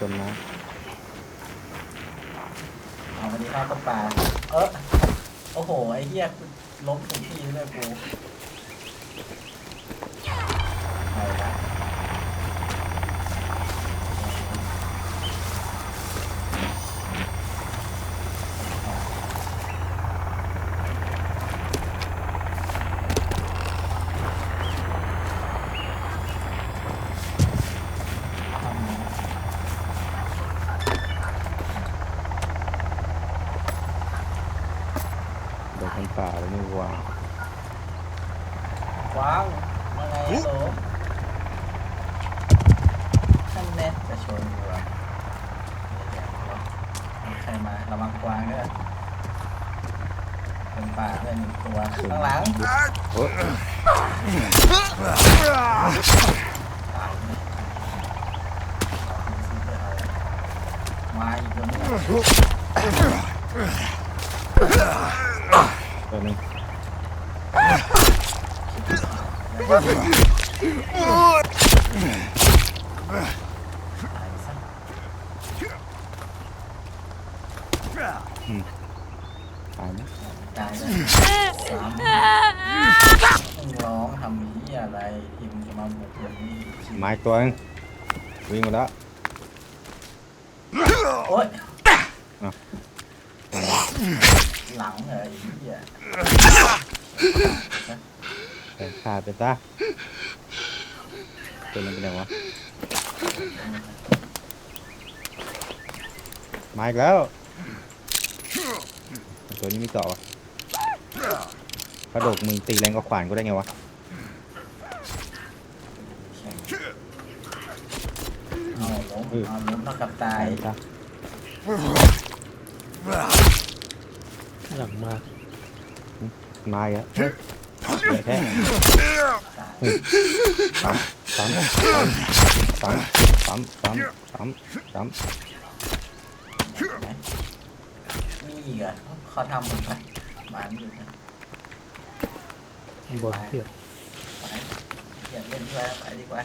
จมน้เอาวันนี้ข้าวต้มปลาเออโอ้โห ไอ้เหี้ยกูล้มถูกที่เลยกูไปละำโดนคนป่าเลยนี่หว่า ว้าวว่าไงโตท่านแน่จะชนกูเหรอเดี๋ยวๆมีใครมาระวังกวางด้วยเป็นป่าด้วยหนึ่งตัวข้างหลัง โอ้ย ตายเนี่ย มาอีกตัวนึงตัวหนึงตายซะตายไหมตายเลยสามมึงร้องทำนี้ย อะไรทีมจะมาบุกอย่างนี้ไม้ตัวหนึงวิ่งมาแล้วโอ๊ยอ้าวหลังเหรอไอ้เหี้ยแต่ขาดไปซะตัวนั้นเป็นไงวะมาอีกแล้ว ตัวนี้มีเกาะวะกระโดดมึงตีแรงกว่าขวานกูได้ไงวะ เอาล้มเอาล้มเท่ากับตายซะหลังมามาอีกแล้วเฮ้ยเหลือแค่ตายซ้ำซ้ำซ้ำซ้ำซ้ำซ้ำซ้ไหมมีอีกเหรอเขาทำมันไปมันอยู่นะบนเทียบไปเขียนเล่นด้วยไปดีกว่า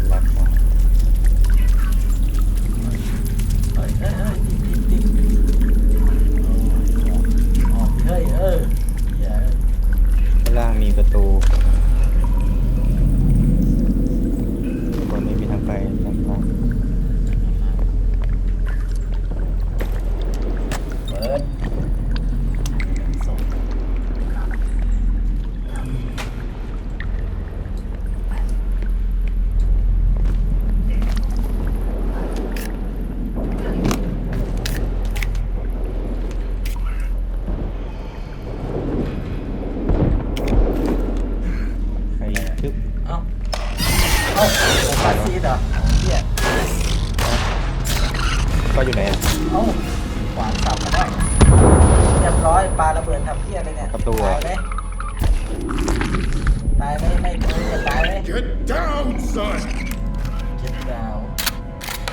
ำรักของ เฮ้ยเฮ้ยเฮ้ยติดติดติดออกเฮ้ยเออเหี้ย ข้างล่างมีประตูบนนี้มีทางไปทางข้าง เปิดส่ง ใครชึบเอ้าเอ้าโอ้ปาซีดเหรอเหี้ยก็อยู่ไหนอะเอ้าขวานสับมาได้เรียบร้อยปลาระเบิดทำเพี้ยเลยเนี่ยประตูอะตายไหมตายไหมไม่ตายจะตายไหม Get down, son! เจ็ดดาว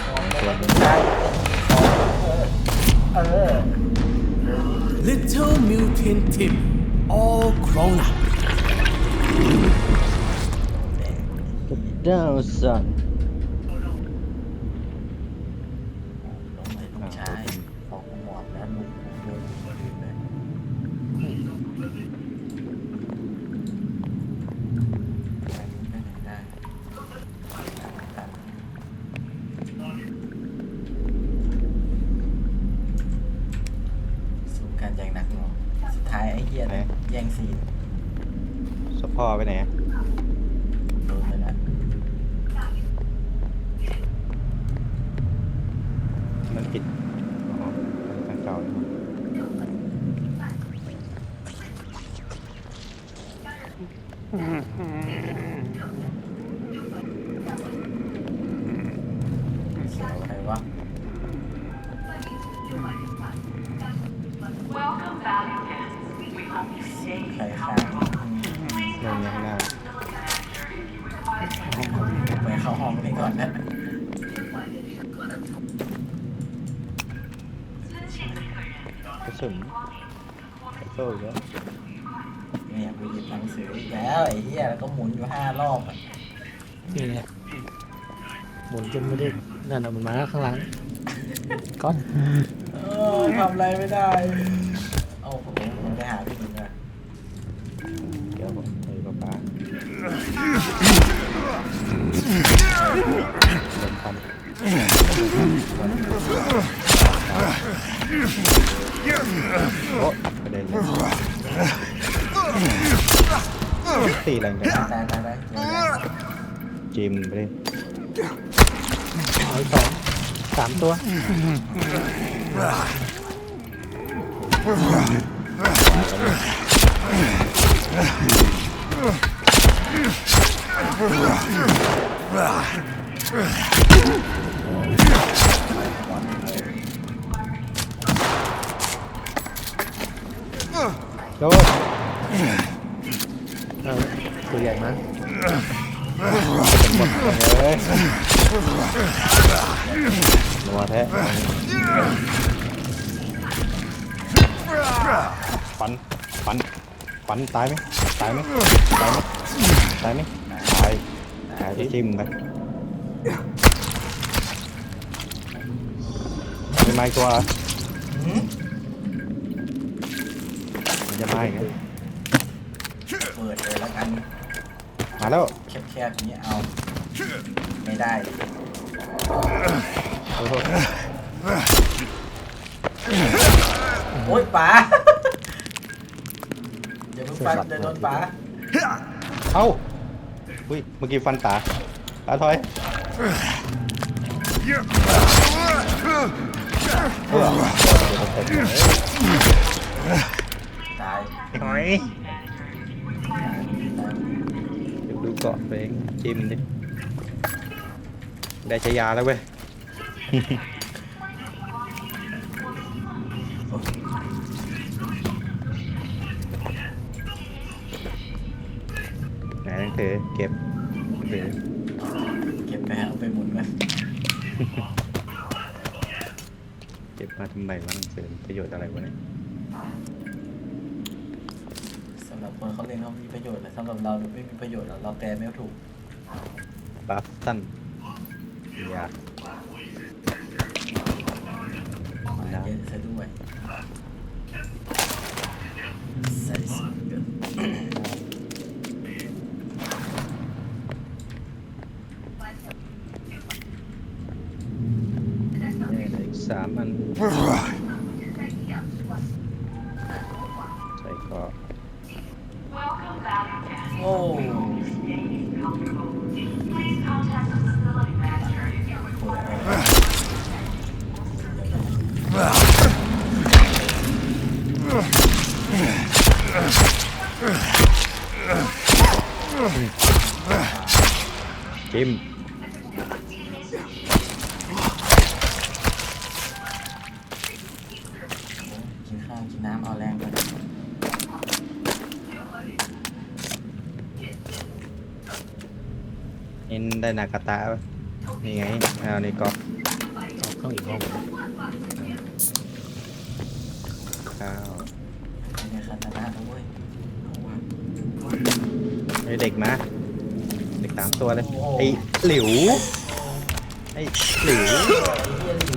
มองเลยไม่ตายเออเออ Little Mutant Tim, all grown up. ดาวสันลงเลยลูกชายของหมอบแล้วลุงลุงลุงเลยสู้กันอย่างหนักหน่วงสุดท้ายไอ้เหี้ยเนี่ยแย่งซีนสปอร์ไปไหนอะ โดนไปแล้ว มั นี่ไงหมุนจนไม่ได้นั่นน่ะมันมาข้างหลังก้อนเออทำอะไรไม่ได้โอ้โหผมไปหาพี่หญิงอะเดี๋ยวผมเฮ้ยป๊าป๊าโดนฟันโอ้ประเด็นเลยตีแรงจังตายตายตายเดี๋ยวนะ จิมไปเลยเอาอีกสองสามตัวโดนเอาตัวใหญ่มากเฮ้ยนัวแท้ฟันฟันฟันตายไหมตายไหมตายไหมตายไหมตายตายไปจิ้มไปมีไม้ตัวเหรอหืมมันจะมาอีกนะเปิดเลยแล้วกัน มาแล้วแค บๆอย่างนี้เอา ไม่ได้โอ้โหโอ๊ยป๋าเดี๋ยวมึงฟันเดี๋ยวโดนป๋าเอ้าอุ้ยเมื่อกี้ฟันตาตาถอยเออตายถอย เดี๋ยวดูเกาะตัวเองจิ้มดิ ได้ใช้ยาแล้วเว้ย ไหนหนังสือเก็บหนังสือ เก็บไปเอาไปหมุนมัน เก็บมาทำไมวะหนังสือประโยชน์อะไรวะเนี่ย สำหรับคนเขาเรียนเขา มีประโยชน์แต่สำหรับเราไม่มีประโยชน์หรอกเราแปลไม่ถูก บัฟตันยามาเยอะซะด้วยใส่สุดเกินเนี่ยเหลืออีกสามอัน นได้นากาตะปะนี่ไงเอานี่เกาะเอาเข้าอีกห้องข้าวไม่ได้คาตานะนะเว้ยเอาว่ะไอเด็กมา เด็กสามตัวเลย ไอหลิว ไอหลิว ไอ้เหี้ยหลิว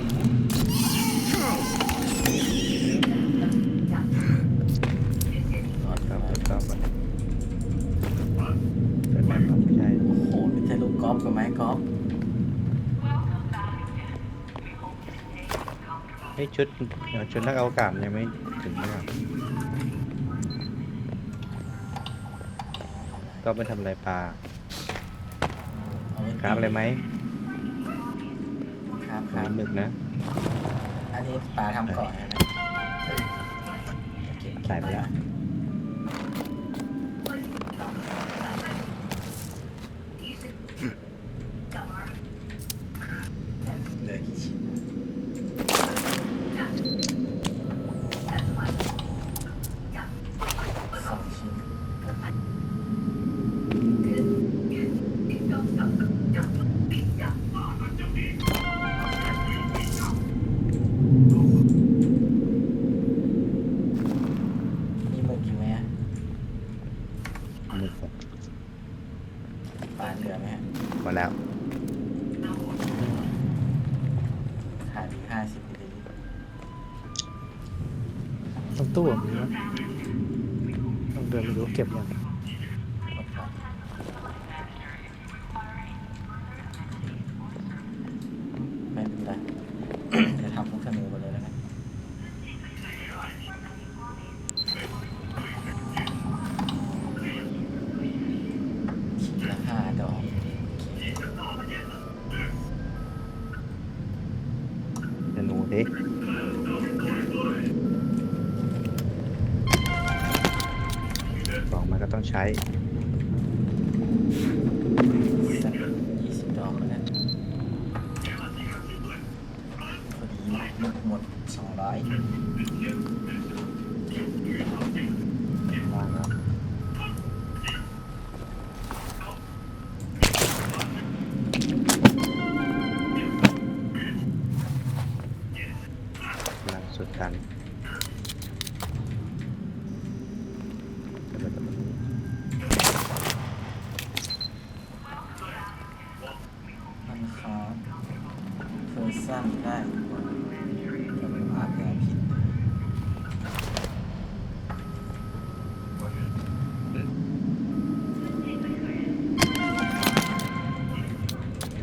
ชุดเดี๋ยวชุดนักอวกาศยังไม่ถึงนะครับก็ไปทำอะไรปลาเอาไว้ครับอะไรไหมครับคน้รับำหมึกนะอันนี้ปลาทำก่อนใช่ไหมเก็บใส่ไปแล้ว ต้อง ม ร์ซันได้าจะไม่อาดแกผิด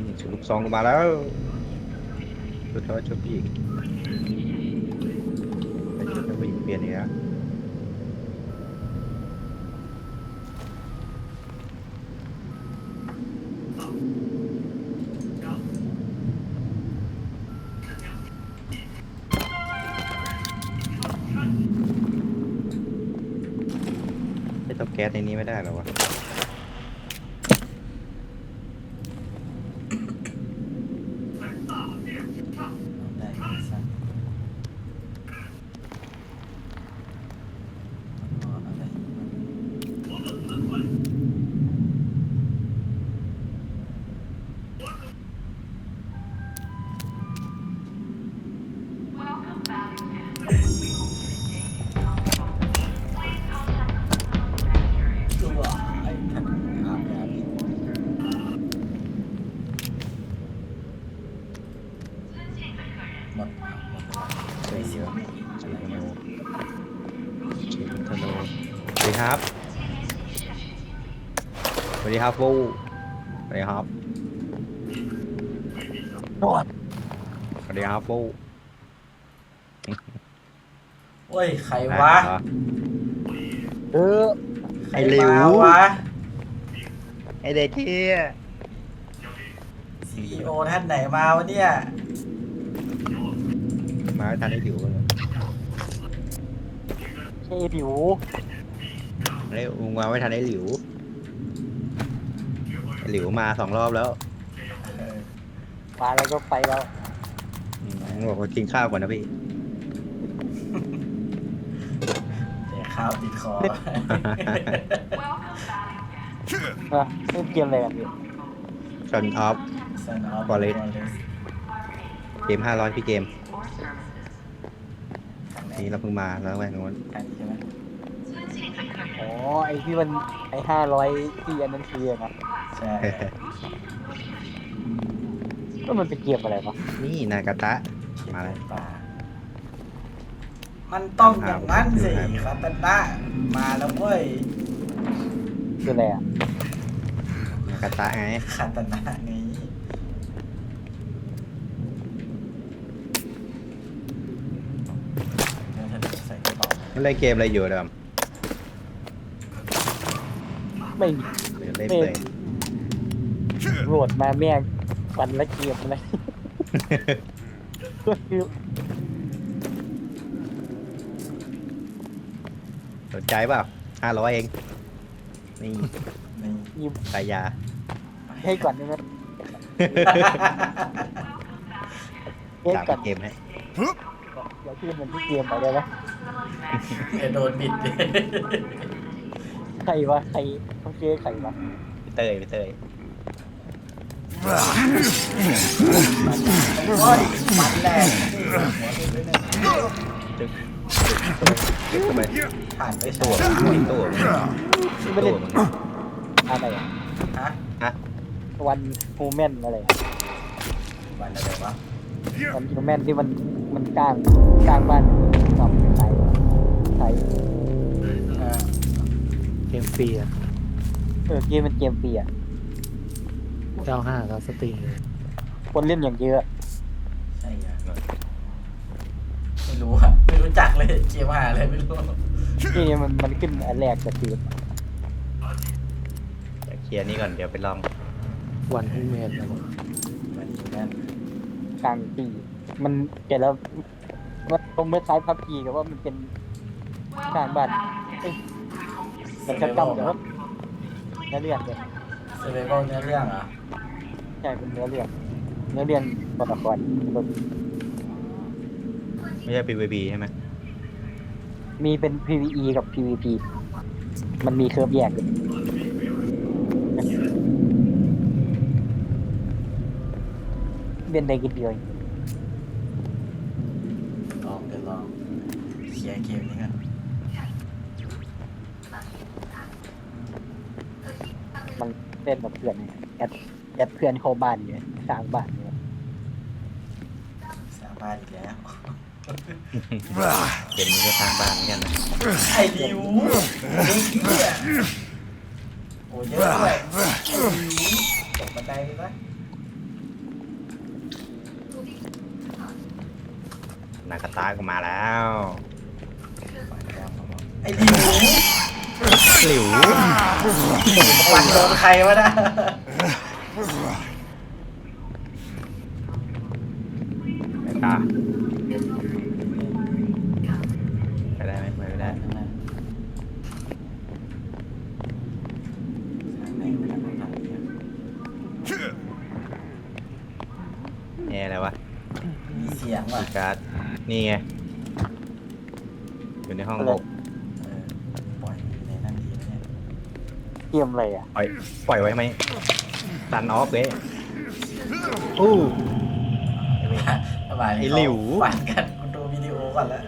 นี่ชุลูกซองลงมาแล้วชุดท้อชุดผู้หญิงไปชุดผู้หญิงเปลี่ยนอีกแล้ว ไม่ได้เหรอวะ สวัสดีครับฟูสวัสดีครับรอดสวัสดีครับฟูโอ้ยใครวะเหรอเออ ใครไอ้หลิว มาวะไอเด็กที่ซีโอท่านไหนมาวะเนี่ย มาทันได้หลิวเลยเชดิวไอ้มึงมาไม่ทันได้หลิวไอ้ หลิวมาสองรอบแล้วเออมาแล้วก็ไปแล้วอืมมึงบอกว่ากินข้าวก่อนนะพี่ เดี๋ยวข้าวติดคอ อะเล่นเกมอะไรกันพี่ชนออฟซันออฟ Forest เกมห้าร้อยพี่เกม นี่เราเพิ่งมาแล้วแม่งนู้นอันนี้ใช่ไหม อ๋อไอที่มันไอห้าร้อยที่อันนั้นคือนะใช่ก็มันเป็นเกมอะไรวะนี่นากาตะมาแล้วป่ามันต้องอย่างนั้นสิคาตานะมาแล้วเว้ยคืออะไรอะนากาตะไงคาตานะไงแล้วถ้าใส่กระเป๋ามันเล่นเกมอะไรอยู่เดิม ไม่มีหรือเล่นเลยโหลดมาแม่งวันละเกมอะไรก็คือสนใจเปล่าห้าร้อยเอง นี่ในยิมสายยา ให้ก่อนได้ไหมให้สามก่อนเกมให้เดี๋ยวชื่อมันที่เกมไปได้ไหมเดี๋ยวโดนบิดดิใครวะใคร เขาเจอใครวะพี่เตยพี่เตยโอ้ยมันแรงหัวด้วยเนี่ยจึ๊กจึ๊กทำไมผ่านไปตัวสองไม่ตัวไม่ตู้มึงอะไรอะฮะฮะวันฮูแมนอะไรอะวันอะไรวะวันฮูแมนที่มันมันกลางกลางบ้านตอบไทยไทยเออเกมฟรีอะ เออเกมมันเกมฟรีอะเก้าห้าครับสตรีมคนเล่นอย่างเยอะ ใช่อะไม่รู้อะไม่รู้จักเลยเกมหาเลยไม่รู้นี่มันมันขึ้นอันแรกสตรีมเดี๋ยวเคลียร์นี่ก่อนเดี๋ยวไปลองวันฮูเมนมันอยู่นั่นกลางปี มันแต่แล้วมันตรงเมื่อซ้ายพับพีกับว่ามันเป็นกลางบ้านเอ้ยมันจะกำเดี๋ยว เนื้อเรื่องเลยเซเวเบิลเนื้อเรื่องเหรอใช่เป็นเนื้อเรื่องเนื้อเรื่องตัวละครไม่ใช่ PVP ใช่ไหมมีเป็น PVE กับ PVP มันมีเคอร์ฟแยกอยู่เล่นได้กินเดียวเองลองเดี๋ยวลองเคลียร์เกมนี้กัน มันเล่นกับเพื่อนไงแอดแอดเพื่อนเข้าบ้านอยู่สร้างบ้านอยู่สร้างบ้านอีกแล้วเกมนี้ก็ทางบ้านเหมือนกันนะไอ้ดิวไอ้เหี้ยโอ้เยอะด้วยไอ้ดิวตกบันไดเลยปะนากาตาก็มาแล้ว ไอ้ดิว หลิวฟันโดนใครวะนะไม่กล้าไปได้ไหมไปไม่ได้แย่แล้ววะ มีเสียงว่ะ การ์ด นี่ไง กมอะไรอะปล่อยปล่อยไว้ไหมตันออฟเว้ยอู้สบายไอ้หลิวฟันกันกูดูวิดีโอก่อนแล้ว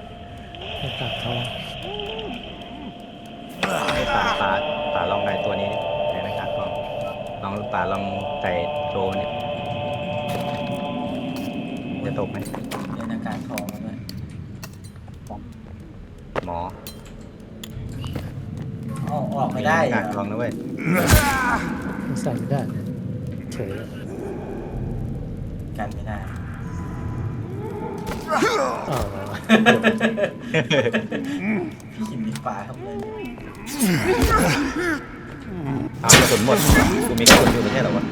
ให้ตัดทองให้ป่าป่าป่าลองได้ตัวนี้ดิในนะครับลองลองป่าลองใส่โดรนเนี่ยจะตกไหมเล่นอาการทองมันด้วยหมอ อ๋อออกไม่ได้มีเหรการลอองนะเว้ยมันใส่ไม่ได้เฉยกันไม่ได้อ๋อพี่หินมีปลาครับเลยเอากระสุนหมดกูมีกระสุนอยู่ไม่ใช่เหรอวะ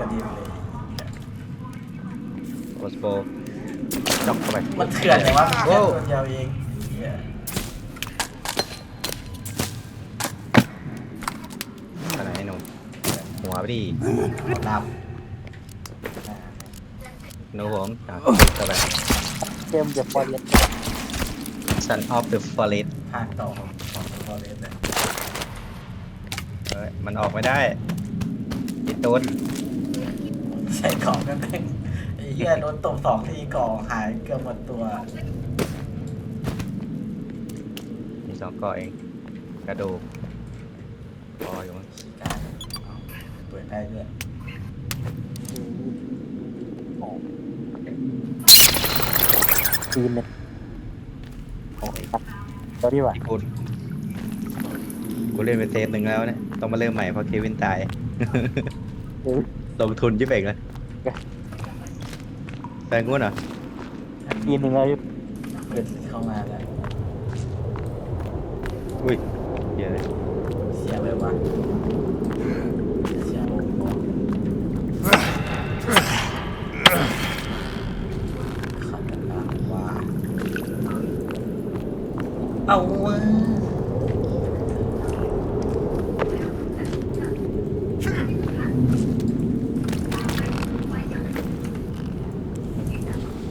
กระเด็นเลย โอสโปจอกเข้า ไปมันเถื่อนเลยวะมันแค่โอ้ตัวเดียวเองเหี้ยอะไรไอ้หนุ่มหัวไปดิดับหนูผมอะเข้าไปเกมเดี๋ยวพอเรียน Son of the Forest ภาคต่อของของคอเลสเลยเอ้ยมันออกไม่ได้พี่ตูนใส่กล่องกันเองไอ้เหี้ยโดนตบสองทีกล่องหายเกือบหมดตัว มีสองก้อเอง กระดูกพออยู่มั้งขี้การเอาเปิดได้ด้วยทีมเนี่ยโอ้ยครับตัวนี้ว่ะพี่คุณกูเล่นไปเทปหนึ่งแล้วเนี่ย ต้องมาเริ่มใหม่เพราะเควินตายเออลงทุนยิบเองเลย แฟนกูเหรอทีมหนึ่งเลยเปิดเข้ามาแล้ว อุ้ยเหี้ยอะเลย เสียเลยวะเสียโอ้โหขัดกันละว่าเอาวะ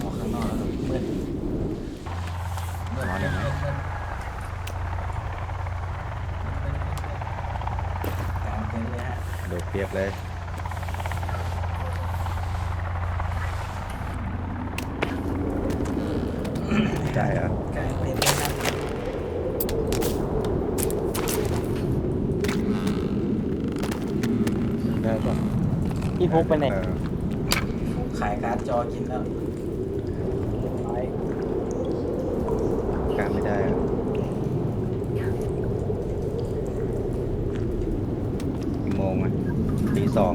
ออกข้างนอกแล้วก็มืดมืดมืดมืดมืดมืดมืดกลางเต็นท์เลยฮะ ดูเปรียบเลย ได้เหรอก ลางเต็นท์ พี่ฟุกไปไหนเออขายการ์ดจอกินแล้วการไม่ได้อะกี่โมงอะตีสอง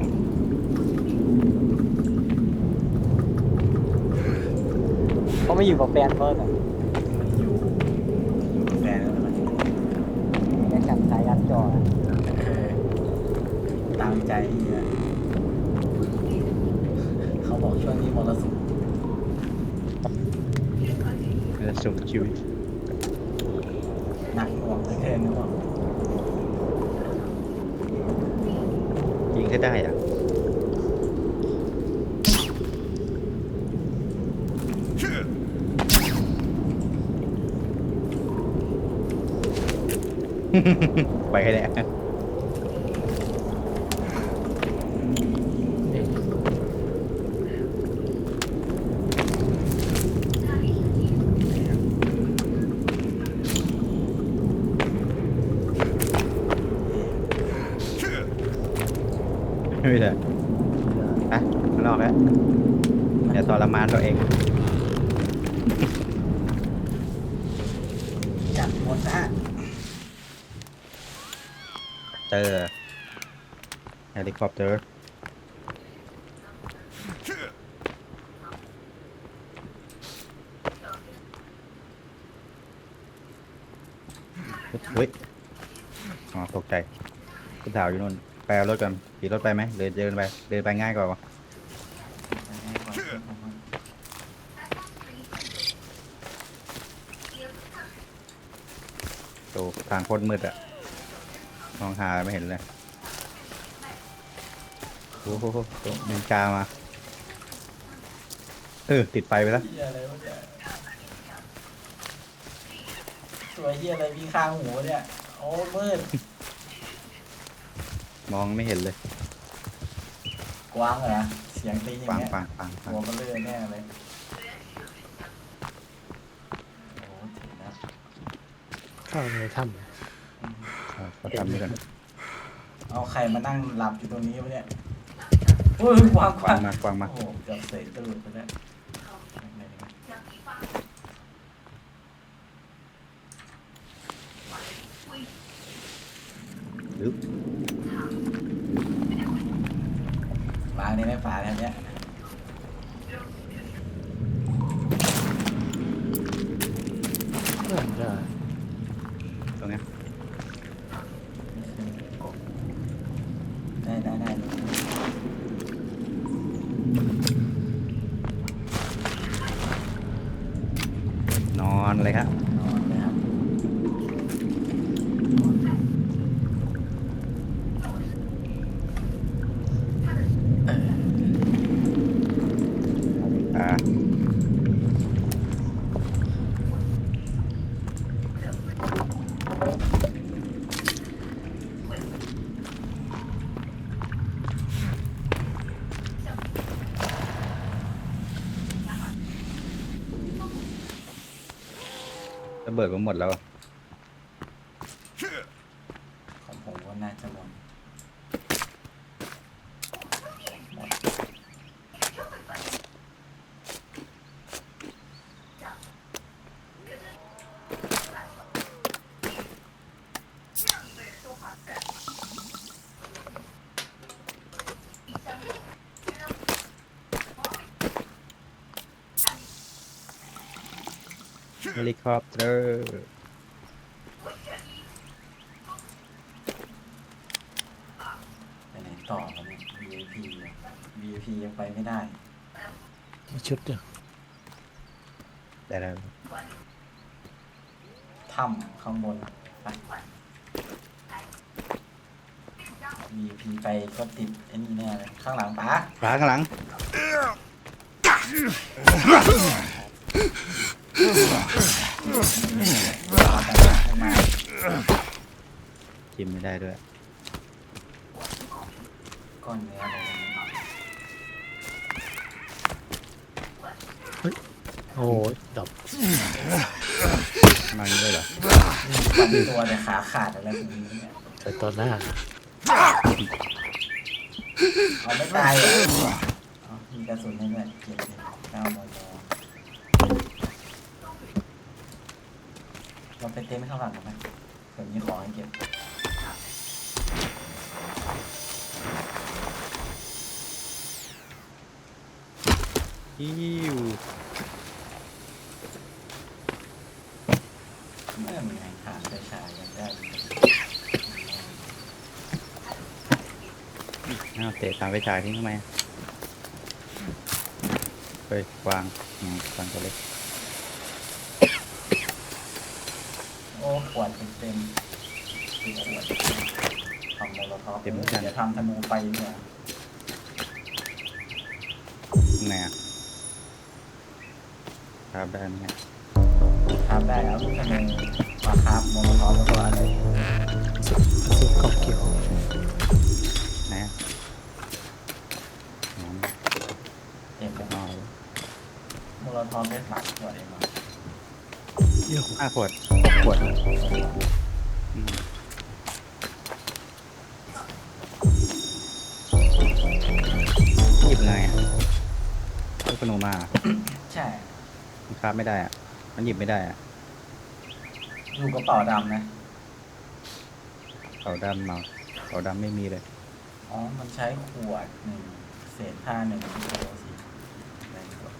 เขาไม่อยู่กับแฟนเขาเหรอ อยู่อยู่กับแฟนแล้วมัน แค่กันสายยันจออะ เออตาม ใจเฮียเขาบอกช่วงนี้มรสุมเออสุขชีวิตหนักหน่วงเหลือเกินนะบอกยิงก็ได้อะไปให้แหละนี่ ไม่ได้อะข้างนอกแล้วอย่าทรมานตัวเอง จัดหมดนะฮะ เจอ เจอเฮ้ยอ๋อตกใจคุณถาวอยู่นู่นไปเอารถกันขี่รถไปไหมเดินเดินไปเดินไปง่ายกว่าวะโตทางโคตรมืดอะมองหาไม่เห็นเลย โอ้โหมินกามา เออ ติดไฟไปแล้วเฮียอะไรวะเนี่ยตัวเฮียอะไรมีข้างหูเนี่ย โอ้มืดมองไม่เห็นเลยกว้างเหรอ เสียงตีอย่างปังเงี้ยปังปังปังหัวมันเลื่อนแน่เลยโอ้ถึงแล้วเข้าในถ้เอาเขาทำนี่กันเอาใครมานั่งหลับอยู่ตรงนี้วะเนี่ย โอ้ยวางกวาว้างมากวางมาโอ้โหเกือบเสยตื่นไปแล้ววางในแม่ป่าแล้วเนี่ยำน่าจะ ตรงเนี้ย ได้ได้ได้ นอนเลยครับ นอนเลยครับ อ่า ระเบิดก็หมดแล้วอะ ของผมก็น่าจะหมดหมด เฮลิ คอปเตอร์ไปไหนต่อวะเนี่ย VIP เนี่ย VIP ยังไปไม่ได้ มีชุดเดียวได้แล้วถ้ำข้างบนไป VIP ไปก็ติดไอ้นี่แน่เลยข้างหลังป๋าขวาข้างหลัง มากินไม่ได้ด้วย ก้อนเนื้ออะไรแบบนี้โอ้ยดับมาอย่างนี้ด้วยเหรอปันตัวแต่ขาขาดอะไรแบบนี้เนี่ยใส่ตอนหน้าเอาไม่ตายเหรอเอามีกระสุนให้ด้วยเก็บเลยเก้ามจเรา ไปเต็นท์ข้างหลังกันไหมเผื่อมีของให้เก็บอิ้วเมื่อมีไงฐานไปฉายกันได้อ้าวเตะตามไปฉายทิ้งทำไมเฮ้ยกวางอืมกวางตัวเล็ก โอ้ข วดเต็มๆคือขวดทำโมโลท็อปเต็มเหมือนกันเดี๋ยวทำธนูไปเนี่ยข้างในอะครับได้ไหมเนี่ยทำได้แล้วลูกธนูมาครับโมโลท็อปแล้วก็อะไรสุดสุดเกาะเกี่ยวไหนอะน้เต็มเลยำอ๋อโมโลท็อปได้สามขวดเองมั้งเยี่ยมห้าขวดข วดอืมหยิบไงอะลูกกระหนูมาอะใช่มันคราบไม่ได้อะมันหยิบไม่ได้อะอยู่กระเป๋าดำนะ เขาดำมาเขาดำไม่มีเลย อ๋อ มันใช้ขวดหนึ่งเศษผ้าหนึ่งกิโลสิแรงกว่า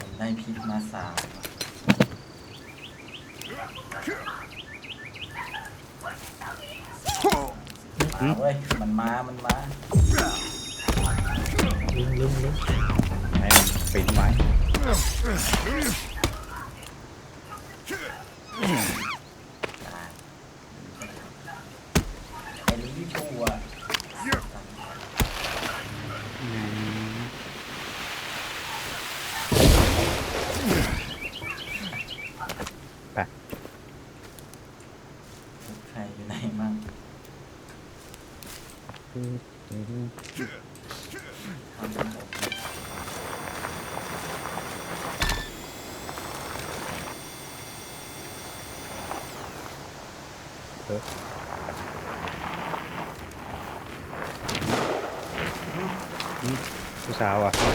ผมได้พิษ มาสามมาเว้ย มันมา มันมาลุ้มลุ้มลุ้มให้มันปิดไว้ ตายไอ้ลิชูอะ อืมไป ใครอยู่ไหนมั่งทำเป็นผม ผู้ส